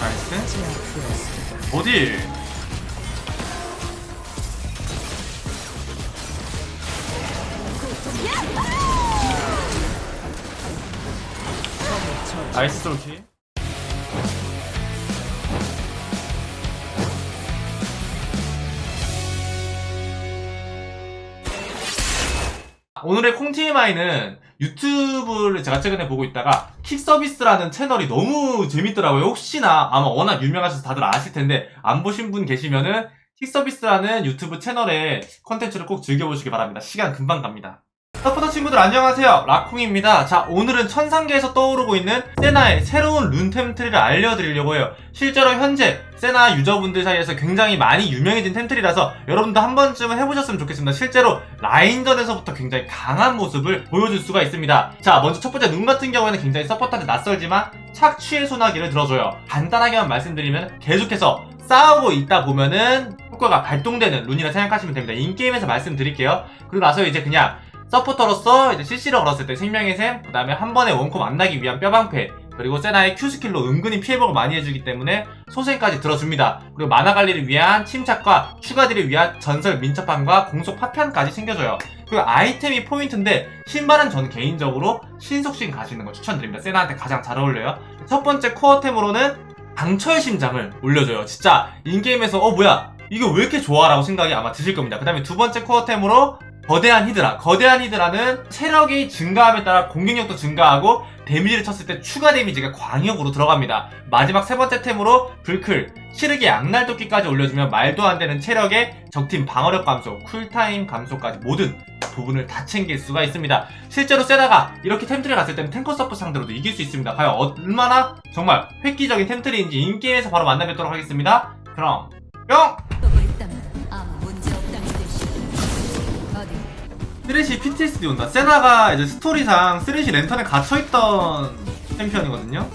나이스. 어디? 나이스 솔키 오늘의 콩TMI는 유튜브를 제가 최근에 보고 있다가 킥서비스라는 채널이 너무 재밌더라고요. 혹시나 아마 워낙 유명하셔서 다들 아실 텐데 안 보신 분 계시면은 킥서비스라는 유튜브 채널의 컨텐츠를 꼭 즐겨보시기 바랍니다. 시간 금방 갑니다. 서포터 친구들 안녕하세요. 라콩입니다. 자 오늘은 천상계에서 떠오르고 있는 세나의 새로운 룬템 트리를 알려드리려고 해요. 실제로 현재 세나 유저분들 사이에서 굉장히 많이 유명해진 템트리라서 여러분도 한 번쯤은 해보셨으면 좋겠습니다. 실제로 라인전에서부터 굉장히 강한 모습을 보여줄 수가 있습니다. 자 먼저 첫 번째 눈 같은 경우에는 굉장히 서포터한테 낯설지만 착취의 소나기를 들어줘요. 간단하게만 말씀드리면 계속해서 싸우고 있다 보면은 효과가 발동되는 룬이라 생각하시면 됩니다. 인게임에서 말씀드릴게요. 그리고 나서 이제 그냥 서포터로서 이제 CC를 걸었을 때 생명의 샘, 그 다음에 한 번에 원콤 만나기 위한 뼈방패, 그리고 세나의 Q 스킬로 은근히 피해복을 많이 해주기 때문에 소생까지 들어줍니다. 그리고 만화 관리를 위한 침착과 추가딜을 위한 전설 민첩함과 공속 파편까지 챙겨줘요. 그리고 아이템이 포인트인데 신발은 저는 개인적으로 신속신 가시는 걸 추천드립니다. 세나한테 가장 잘 어울려요. 첫 번째 코어템으로는 강철 심장을 올려줘요. 진짜 인게임에서 어 뭐야 이거 왜 이렇게 좋아라고 생각이 아마 드실 겁니다. 그 다음에 두 번째 코어템으로 거대한 히드라. 거대한 히드라는 체력이 증가함에 따라 공격력도 증가하고 데미지를 쳤을 때 추가 데미지가 광역으로 들어갑니다. 마지막 세 번째 템으로 불클. 시르기 양날 도끼까지 올려주면 말도 안 되는 체력에 적팀 방어력 감소, 쿨타임 감소까지 모든 부분을 다 챙길 수가 있습니다. 실제로 세다가 이렇게 템트리 갔을 때는 탱커 서프 상대로도 이길 수 있습니다. 과연 얼마나 정말 획기적인 템트리인지 인게임에서 바로 만나뵙도록 하겠습니다. 그럼 뿅! 쓰레시 PTSD 온다. 세나가 이제 스토리상 쓰레시 랜턴에 갇혀있던 챔피언이거든요.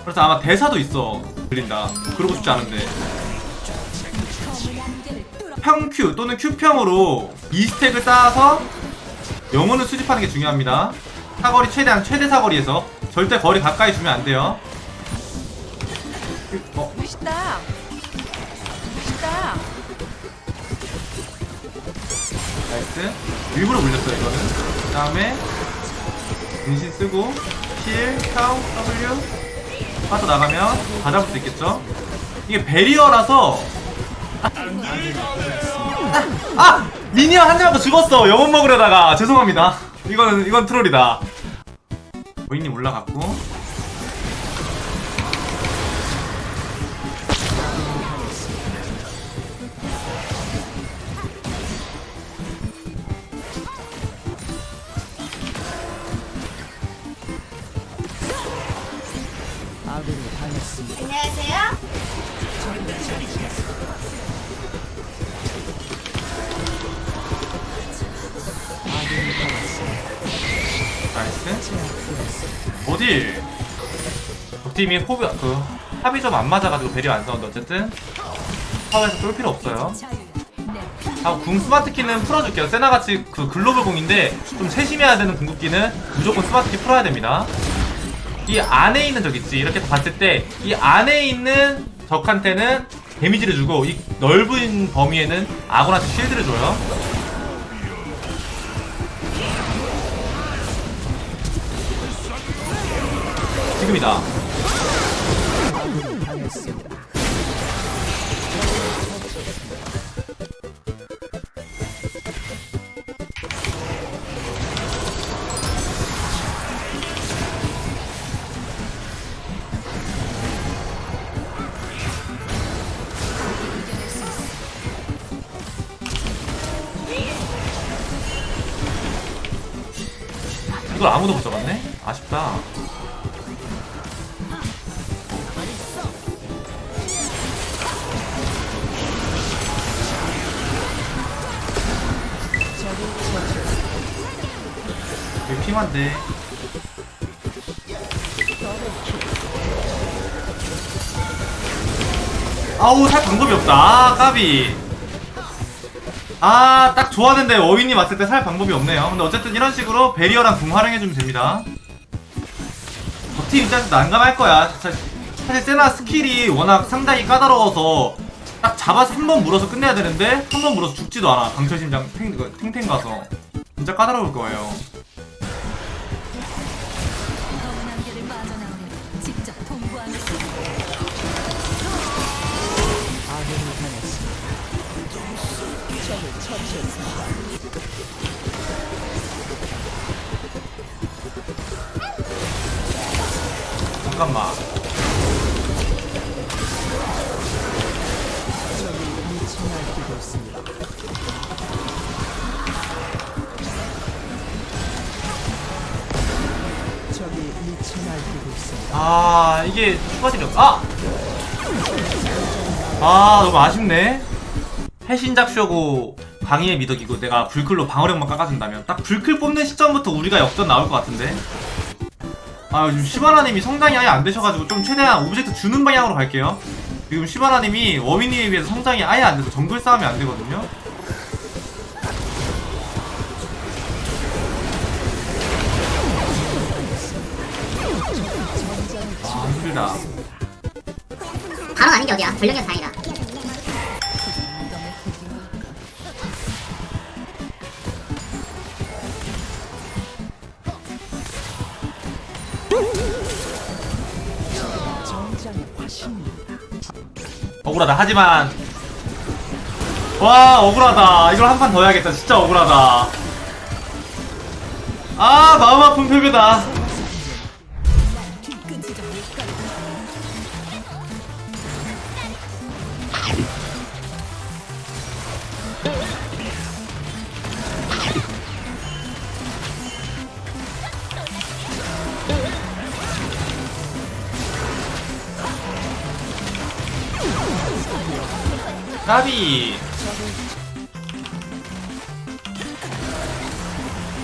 그래서 아마 대사도 있어. 들린다. 그러고 싶지 않은데. 평큐 또는 Q평으로 2스택을 쌓아서 영혼을 수집하는 게 중요합니다. 사거리 최대한 최대 사거리에서 절대 거리 가까이 주면 안 돼요. 어, 멋있다. 멋있다. 나이스. 일부러 물렸어요, 이거는. 그 다음에, 분신 쓰고, 힐, 평, W, 빠져나가면 다 잡을 수 있겠죠? 이게 베리어라서. 아! 아! 미니언 한더 죽었어! 영혼 먹으려다가. 죄송합니다. 이거는, 이건 트롤이다. 고인님 올라갔고. 안녕하세요. 나이스. 어디? 적팀이 호비, 그, 합이 좀 안 맞아가지고 배려 안 싸운데 어쨌든. 파워에서 쏠 필요 없어요. 아, 궁 스마트키는 풀어줄게요. 세나같이 그 글로벌 궁인데 좀 세심해야 되는 궁극기는 무조건 스마트키 풀어야 됩니다. 이 안에 있는 적 있지. 이렇게 봤을 때 이 안에 있는 적한테는 데미지를 주고 이 넓은 범위에는 아군한테 쉴드를 줘요. 지금이다. 이걸 아무도 못 잡았네? 아쉽다. 여기 핑한데. 아우 살 방법이 없다. 아 까비. 아, 딱 좋았는데 어윈님 왔을 때 살 방법이 없네요. 근데 어쨌든 이런 식으로 베리어랑 궁 활용해주면 됩니다. 적팀 입장에서 난감할 거야. 사- 사실 세나 스킬이 워낙 상당히 까다로워서 딱 잡아서 한 번 물어서 끝내야 되는데 한 번 물어서 죽지도 않아. 강철심장 탱, 그 탱탱 가서. 진짜 까다로울 거예요. 잠깐만. 아 이게 추가질이 없. 아! 아 너무 아쉽네. 해신작 쇼고 방위의 미덕이고 내가 불클로 방어력만 깎아준다면 딱 불클 뽑는 시점부터 우리가 역전 나올 것 같은데. 아 요즘 시바라님이 성장이 아예 안 되셔가지고 좀 최대한 오브젝트 주는 방향으로 갈게요. 지금 시바라님이 워민님에 비해서 성장이 아예 안 돼서 정글 싸움이 안 되거든요. 아 힘들다. 바로 아닌 게 어디야? 전력이 다행이다. 억울하다. 하지만 와 억울하다. 이걸 한 판 더 해야겠다. 진짜 억울하다. 아 마음 아픈 패배다. 까비.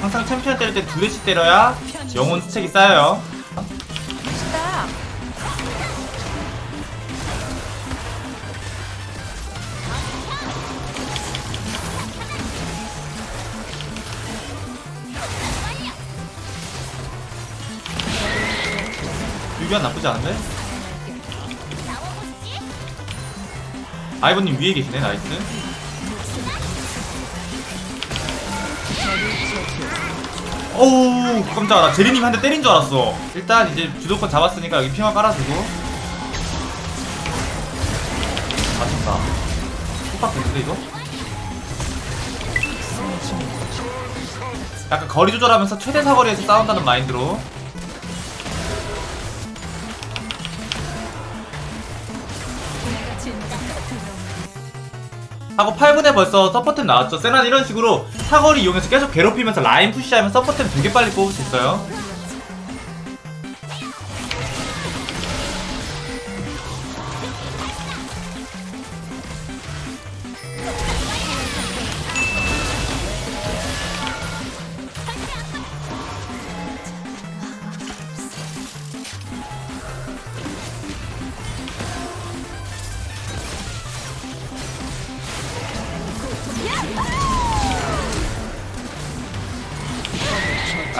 항상 챔피언 때릴 때 두 대씩 때려야 영혼 스택이 쌓여요. 유기한 나쁘지 않은데? 아이버님 위에 계시네 나이스. 어우 깜짝아. 나 제리님 한 대 때린 줄 알았어. 일단 이제 주도권 잡았으니까 여기 핑화 깔아주고. 맞췄다. 속박 됐는데 이거? 약간 거리 조절하면서 최대 사거리에서 싸운다는 마인드로 하고 8분에 벌써 서포템 나왔죠. 세난 이런 식으로 사거리 이용해서 계속 괴롭히면서 라인 푸시하면 서포템 되게 빨리 뽑을 수 있어요.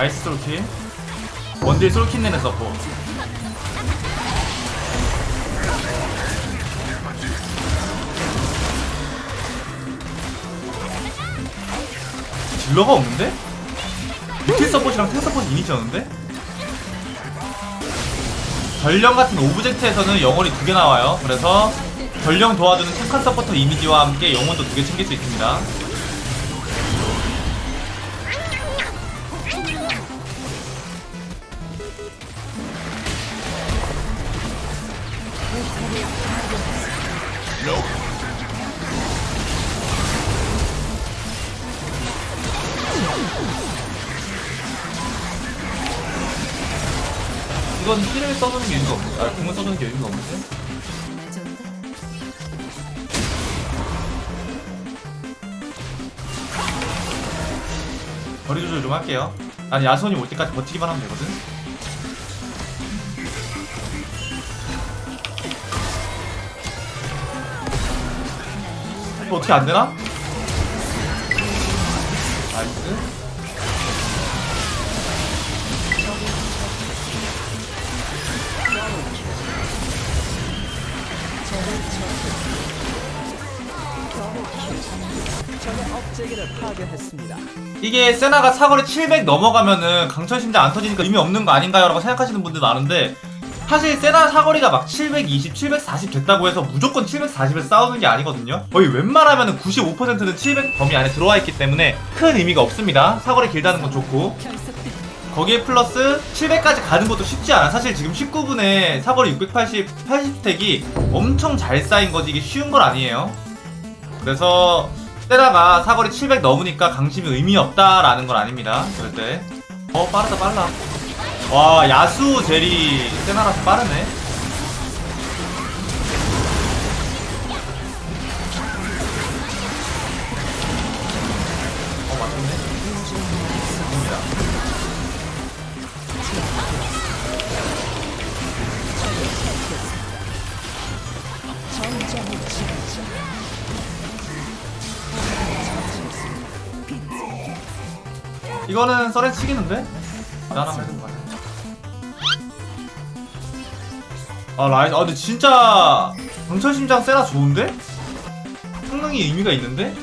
나이스 솔킬. 원딜 솔킬 내는 서포. 딜러가 없는데? 유틸 서폿이랑 탱 서폿이 이니지였는데? 전령 같은 오브젝트에서는 영혼이 두 개 나와요. 그래서 전령 도와주는 착한 서포터 이미지와 함께 영혼도 두 개 챙길 수 있습니다. 이건 힐을 써주는 게 의미가 없는데? 아 궁을 써주는 게 의미가 없는데? 거리 조절 좀 할게요. 난 야손이 올 때까지 버티기만 하면 되거든 이거 어떻게 안 되나? 나이스. 이게 세나가 사거리 700 넘어가면은 강철 심장 안 터지니까 의미 없는 거 아닌가요? 라고 생각하시는 분들 많은데 사실 세나 사거리가 막 720, 740 됐다고 해서 무조건 740을 싸우는 게 아니거든요. 거의 웬만하면 95%는 700 범위 안에 들어와 있기 때문에 큰 의미가 없습니다. 사거리 길다는 건 좋고 거기에 플러스 700까지 가는 것도 쉽지 않아. 사실 지금 19분에 사거리 680, 80스택이 엄청 잘 쌓인 거지 이게 쉬운 건 아니에요. 그래서 세라가 사거리 700 넘으니까 강심이 의미 없다라는 건 아닙니다. 절대. 어 빠르다 빨라. 와 야수 제리 세나라서 빠르네. 어 맞췄네. 됩니다. 이거는 썰에 치기는데? 나랑 해도 거같 아 라인 아 근데 진짜 강철 심장 세라 좋은데? 성능이 의미가 있는데?